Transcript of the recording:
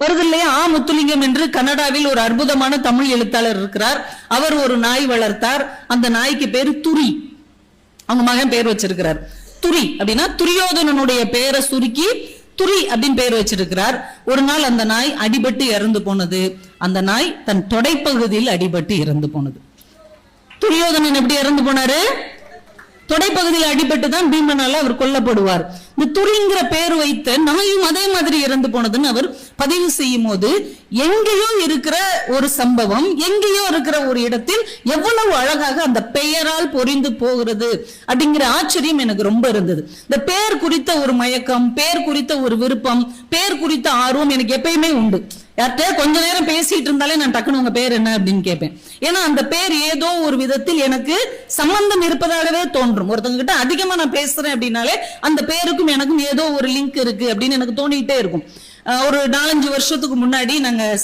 வருது இல்லையா ஆ முத்துலிங்கம் என்று கனடாவில் ஒரு அற்புதமான தமிழ் எழுத்தாளர் இருக்கிறார். அவர் ஒரு நாய் வளர்த்தார். அந்த நாய்க்கு பேரு துரி. அவங்க மகன் பேர் வச்சிருக்கிறார். துரி அப்படின்னா துரியோதனனுடைய பெயரை சுருக்கி துரி அப்படின்னு பேர் வச்சிருக்கிறார். ஒரு நாள் அந்த நாய் அடிபட்டு இறந்து போனது. அந்த நாய் தன் தொடைப்பகுதியில் அடிபட்டு இறந்து போனது. துரியோதனன் எப்படி இறந்து போனாரு? தொடைப்பகுதியில் அடிபட்டு தான் பீமனால அவர் கொல்லப்படுவார். இந்த துரிங்கிற பெயர் வைத்த நாயும் அதே மாதிரி இறந்து போனதுன்னு அவர் பதிவு செய்யும் போது எங்கேயோ இருக்கிற ஒரு சம்பவம் எங்கேயோ இருக்கிற ஒரு இடத்தில் எவ்வளவு அழகாக அந்த பெயரால் பொரிந்து போகிறது அப்படிங்கிற ஆச்சரியம் எனக்கு ரொம்ப இருந்தது. இந்த பெயர் குறித்த ஒரு மயக்கம் பேர் குறித்த ஒரு விருப்பம் பேர் குறித்த ஆர்வம் எனக்கு எப்பயுமே உண்டு. யார்கிட்ட கொஞ்ச நேரம் பேசிட்டு இருந்தாலே நான் டக்குனு உங்க பேர் என்ன அப்படின்னு கேட்பேன். ஏன்னா அந்த பேர் ஏதோ ஒரு விதத்தில் எனக்கு சம்பந்தம் இருப்பதாகவே தோன்றும். ஒருத்தவங்க கிட்ட அதிகமா நான் பேசுறேன் அப்படின்னாலே அந்த பேருக்கும் எனக்கும் ஏதோ ஒரு லிங்க் இருக்கு அப்படின்னு எனக்கு தோணிட்டே இருக்கும். ஒரு நாலஞ்சு வருஷத்துக்கு முன்னாடி நாங்க